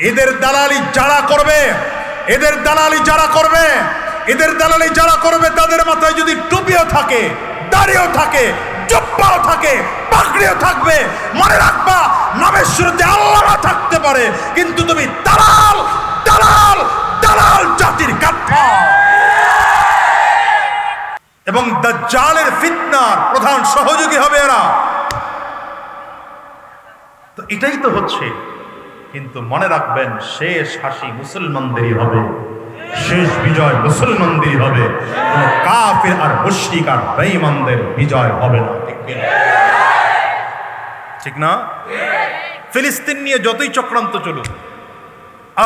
এদের দালালি যারা করবে, এদের দালালি যারা করবে, এদের দালালি যারা করবে তাদের মাথায় যদি টুপিও থাকে, দাড়িও থাকে, জব্বাও থাকে পাকড়িও থাকবে, মনে রাখবা, নামের শুরুতে আল্লাহ থাকতে পারে, কিন্তু তুমি দালাল দালাল দালাল জাতির গাঠা এবং দাজ্জালের ফিতনার প্রধান সহযোগী হবে এরা। তো এটাই তো হচ্ছে কিন্তু মনে রাখবেন, শেষ হাসি মুসলমানদেরই হবে। শেষ বিজয় মুসলমানদেরই হবে। কাফির আর মুশরিক আর বেঈমানদের বিজয় হবে না? ঠিক না? ফিলিস্তিন নিয়ে যতই চক্রান্ত চলুক,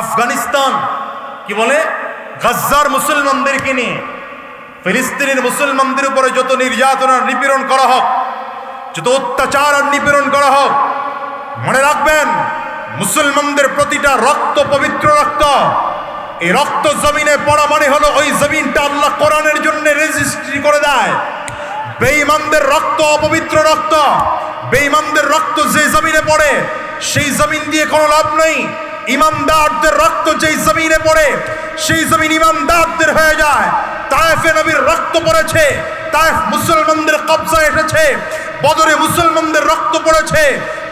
আফগানিস্তান, কি বলে? গাজ্জার মুসলমানদেরকে নিয়ে, ফিলিস্তিনের মুসলমানদের উপরে যত নির্যাতন আর নিপীড়ন করা হোক, যত অত্যাচার আর নিপীড়ন করা হোক, মনে রাখবেন মুসলমানদের প্রতিটা রক্ত পবিত্র রক্ত। এই রক্ত জমিনে পড়া মানে হলো ওই জমিনটা আল্লাহ কোরআনের জন্য রেজিস্ট্রি করে দেয়। বেঈমানদের রক্ত অপবিত্র রক্ত। বেঈমানদের রক্ত যে জমিনে পড়ে, সেই জমিন দিয়ে কোনো লাভ নেই। ইমানদারদের রক্ত যেই জমিনে পড়ে, সেই জমিন ইমানদারদের হয়ে যায়। তায়েফে নবীর রক্ত পড়েছে, তায়েফ মুসলমানদের কবজা এসেছে, বদরে মুসলমানদের রক্ত পড়েছে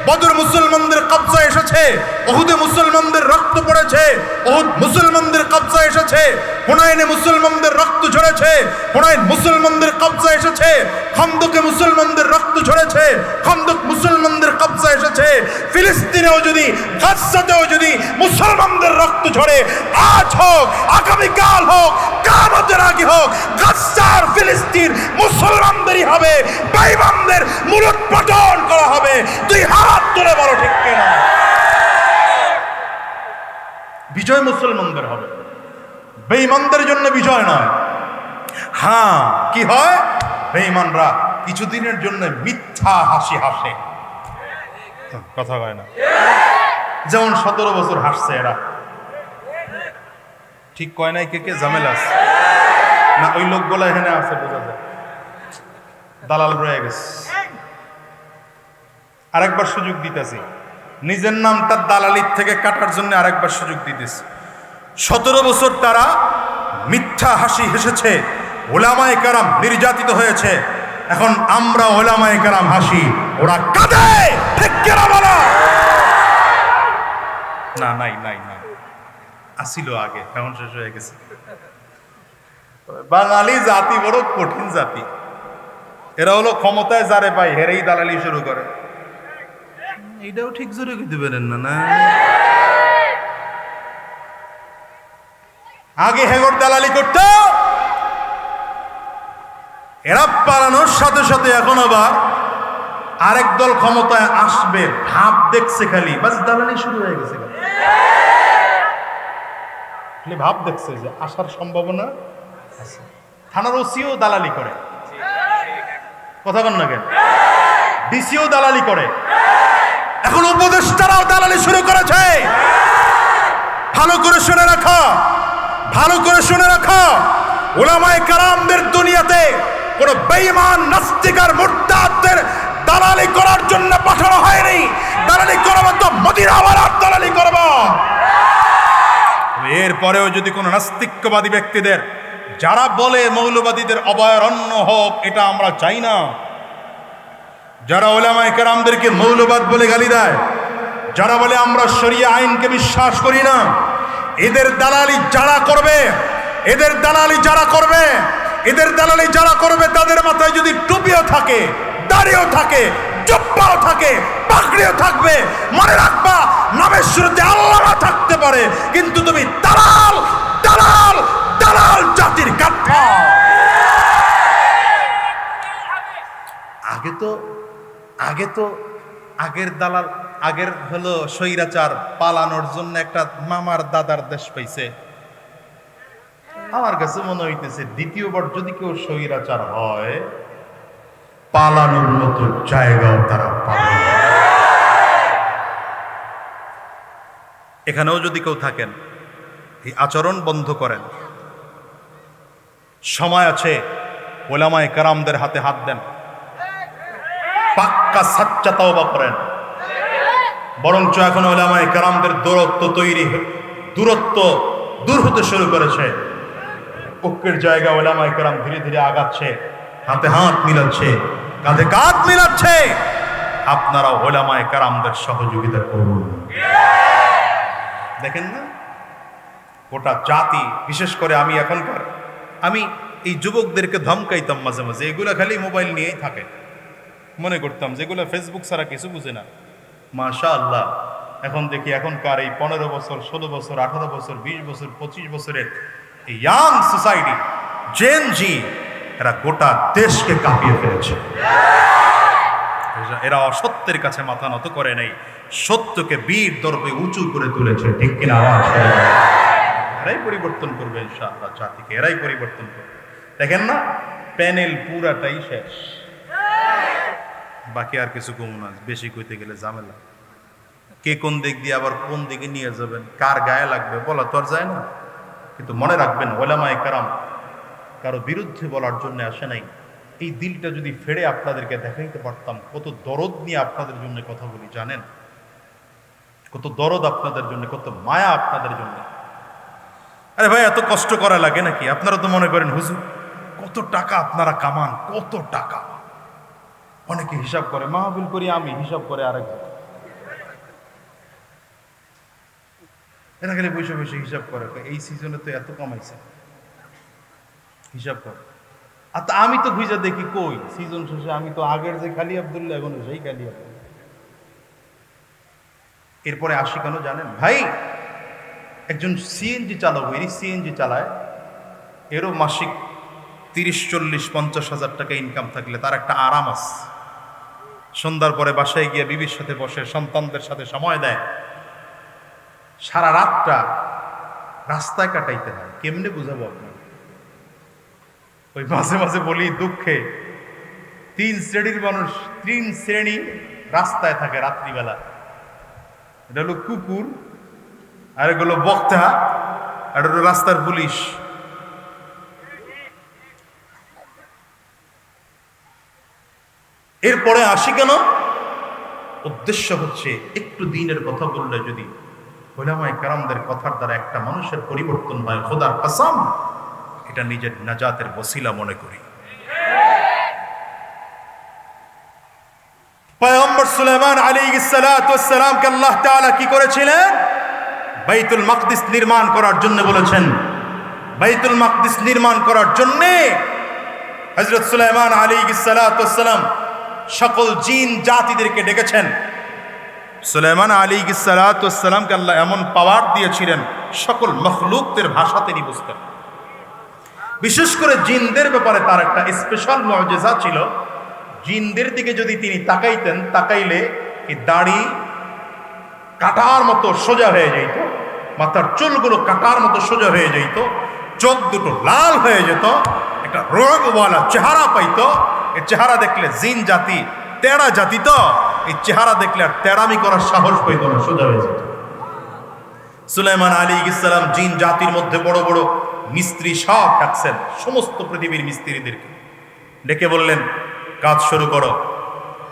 বদর মুসলমানদের কবজা এসেছে ওহুদে মুসলমানদের রক্ত পড়েছে ওহুদ মুসলমানদের কবজা এসেছে, হুনাইনে মুসলমানদের রক্ত ঝরেছে, হুনাইন মুসলমানদের কবজা এসেছে, খন্দকে মুসলমানদের রক্ত ঝরেছে, খন্দক মুসলমানদের কবজা এসেছে। ফিলিস্তিনেও যদি, গাজ্জাতেও যদি মুসলমানদের রক্ত ঝরে, আজ হোক, আগামীকাল হোক কামতের আগে হোক গাজ্জার ফিলিস্তিন মুসলমানদেরই হবে বাইবানদের মূলোৎপাটন করা হবে। তুই হাত তুলে বলো ঠিক কিনা? বিজয় মুসলমানদের হবে। বেঈমানদের জন্য বিজয় নয়। হ্যাঁ কি হয়? বেঈমানরা কিছুদিনের জন্য মিথ্যা হাসি হাসে। কথা কয় না। যেমন সতেরো বছর হাসছে এরা। ঠিক কয় নাই কে কে? ঝামেলা আছে। না, ওই লোকগুলো এখানে আছে, বোঝা যায়। দালাল রয়ে গেছে। আরেকবার সুযোগ দিতেছি। নিজের নাম তার দালালির থেকে কাটার জন্য আরেকবার সুযোগ দিতেছি। সতেরো বছর তারা মিথ্যা হাসি হেসেছে, ওলামায় কারাম নির্যাতিত হয়েছে। এখন আমরা ওলামায় কারাম হাসি। ওরা কাঁদে! ঠিক কিনা বলো? না নাই নাই নাই। আসিল আগে এখন শেষ হয়ে গেছে। বাঙালি জাতি বড় কঠিন জাতি। এরা হলো ক্ষমতায় যারে পাই হেরেই দালালি শুরু করে। এইটাও ঠিক জোরে দিতে পারেন না না? আগে হেগর দালালি করতো। এরা পালানোর সাথে সাথে এখন আবার আরেক দল ক্ষমতায় আসবে, ভাব দেখছে খালি। বাস দালালি শুরু হয়ে গেছে খালি। ভাব দেখছে যে আসার সম্ভাবনা আছে। থানার ওসিও দালালি করে। কথা কন না কেন? ডিসিও দালালি করে। এখন উপদেষ্টারাও দালালি শুরু করেছে। ভালো করে শুনে রাখো। ভালো করে শুনে রাখো। ওলামায়ে কারামদের দুনিয়াতে কোন বেঈমান নাস্তিকার মুরতাদদের দালালি করার জন্য পাঠানো হয়নি। দালালি করব তো মদিনাওয়ালার দালালি করব। এরপরেও যদি কোনো নাস্তিক্যবাদী ব্যক্তিদের, যারা বলে মৌলবাদীদের অভয়ারণ্য হোক, এটা আমরা চাই না। যারা ওলামায়ে কেরামদেরকে মৌলবাদ বলে গালি দেয়, যারা বলে আমরা শরিয়া আইনকে বিশ্বাস করি না, এদের দালালি যারা করবে, এদের দালালি যারা করবে, এদের দালালি যারা করবে, তাদের মাথায় যদি টুপিও থাকে দাড়িও থাকে জব্বাও থাকে পাকড়িও থাকবে। মনে রাখবা, নামের শুরুতে আল্লাহ থাকতে পারে, কিন্তু তুমি দালাল দালাল দালাল জাতির গাঠা আগে তো আগে তো আগের দালাল, আগের হলো স্বৈরাচার পালানোর জন্য একটা মামার দাদার দেশ পাইছে। আমার কাছে মনে হইতেছে দ্বিতীয়বার যদি কেউ স্বৈরাচার হয় পালানোর মতো জায়গাও তারা পাবে এখানেও যদি কেউ থাকেন, এই আচরণ বন্ধ করেন। সময় আছে, ওলামায় কারামদের হাতে হাত দেন। পাক্কা সাচ্চা তওবা করেন। বরঞ্চ এখন ওলামায় কারামদের দূরত্ব তৈরি দূরত্ব দূর হতে শুরু করেছে। ঐক্যের জায়গা ওলামায় কারাম ধীরে ধীরে আগাচ্ছে। হাতে হাত মিলাচ্ছে, কাঁধে কাঁধ মিলাচ্ছে। আপনারা ওলামায় কারামদের সহযোগিতা করুন। দেখেন না? গোটা জাতি, বিশেষ করে আমি এখনকার, আমি এই যুবকদেরকে ধমকাইতাম মাঝে মাঝে, এগুলো খালি মোবাইল নিয়েই থাকে। মনে করতাম যেগুলো ফেসবুক ছাড়া কিছু বুঝে না। মাশা আল্লাহ এখন দেখি এখনকার এই পনেরো বছর, ষোলো বছর, আঠারো বছর, বিশ বছর, পঁচিশ বছরের ইয়াং সোসাইটি জেন জি এরা গোটা দেশকে কাঁপিয়ে ফেলেছে। এরা- অসত্যের কাছে মাথা নত করে নাই। সত্যকে বীর দর্পে উঁচু করে তুলেছে। ঠিক কিনা এরাই পরিবর্তন করবে ইনশাআল্লাহ জাতিকে। এরাই পরিবর্তন করবে। দেখেন না, প্যানেল পুরাটাই শেষ। বাকি আর কিছু কম না, বেশি কইতে গেলে ঝামেলা। কে কোন দিক দিয়ে আবার কোন দিকে নিয়ে যাবেন? কার গায়ে লাগবে? বলা তো আর যায় না। কিন্তু মনে রাখবেন, ওলামায় কারাম কারও বিরুদ্ধে বলার জন্য আসে নাই। এই দিলটা যদি ফেড়ে আপনাদেরকে দেখাইতে পারতাম, কত দরদ নিয়ে আপনাদের জন্য কথা বলি জানেন। কত দরদ আপনাদের জন্য, কত মায়া আপনাদের জন্য। আরে ভাই, এত কষ্ট করা লাগে নাকি? আপনারা তো মনে করেন, হুজুর, কত টাকা আপনারা কামান, কত টাকা। অনেকে হিসাব করে মাহবিল করি, আমি হিসাব করে আরেক এরা খালি বসে বসে হিসাব করে, এই সিজনে তো এত কামাইছে হিসাব করে। আর তা আমি তো খুঁজে দেখি কই? সিজন শেষে আমি তো আগের যে খালি আব্দুল্লাহ, এখন সেই খালি আব্দুল্লাহ। এরপরে আসি কেন জানেন? ভাই, একজন সিএনজি চালক এই সিএনজি চালায়। এরও মাসিক তিরিশ, চল্লিশ, পঞ্চাশ হাজার টাকা ইনকাম থাকলে তার একটা আরাম আছে। সন্ধ্যার পরে বাসায় গিয়ে বিবির সাথে বসে, সন্তানদের সাথে সময় দেয়। সারা রাতটা রাস্তায় কাটাইতে হয়। কেমনে বুঝাবো আপনার ওই মাঝে মাঝে বলি দুঃখে। তিন শ্রেণির মানুষ, তিন শ্রেণি রাস্তায় থাকে রাত্রিবেলা। এটা হলো কুকুর, আর এগুলো বক্তা, আর হলো রাস্তার পুলিশ। এরপরে আসি কেন? উদ্দেশ্য হচ্ছে একটু দিনের কথা বললে যদি ওলামাই কারামদের কথার দ্বারা একটা মানুষের পরিবর্তন হয়, খোদার কাসাম। এটা নিজের নাজাতের বসিলা মনে করি। পয়গম্বর সুলাইমান আলী সালামকে আল্লাহ তাআলা কি করেছিলেন? বাইতুল নির্মাণ করার জন্য বলেছেন। বাইতুল নির্মাণ করার হজরত আলী সালাম সকল জিন জাতিদেরকে ডেকেছেন। সুলাইমান আলী সালামকে আল্লাহ এমন পাওয়ার দিয়েছিলেন, সকল মখলুকদের ভাষা তিনি বুঝতেন। বিশেষ করে জিনদের ব্যাপারে তার একটা স্পেশাল মর্যাদা ছিল। জিনদের দিকে যদি তিনি তাকাইতেন, তাকাইলে এই দাড়ি কাটার মতো সোজা হয়ে যেত মাথার চুলগুলো কাটার মতো সোজা হয়ে যেত চোখ দুটো লাল হয়ে যেত, একটা রোগওয়ালা চেহারা পাইতো। এই চেহারা দেখলে জিন জাতি তেড়া জাতি তো, এই চেহারা দেখলে আর তেড়ামি করার সাহস পাইত না, সোজা হয়ে যেত। সুলাইমান আলী ইসলাম জিন জাতির মধ্যে বড় বড় মিস্ত্রি সব ডাকছেন, সমস্ত পৃথিবীর মিস্ত্রিদেরকে। ডেকে বললেন, কাজ শুরু করো।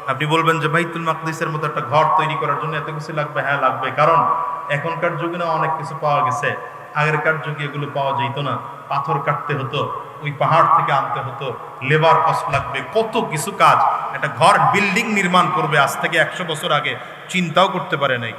আপনি বলবেন যে বাইতুল মাকদিসের মতো একটা ঘর তৈরি করার জন্য এত কিছু লাগবে? হ্যাঁ লাগবে। কারণ এখনকার যুগে না অনেক কিছু পাওয়া গেছে। আগেরকার যুগে এগুলো পাওয়া যেত না। পাথর কাটতে হতো, ওই পাহাড় থেকে আনতে হতো। লেবার কস্ট লাগবে, কত কিছু কাজ। একটা ঘর বিল্ডিং নির্মাণ করবে আজ থেকে একশো বছর আগে, চিন্তাও করতে পারে নাই।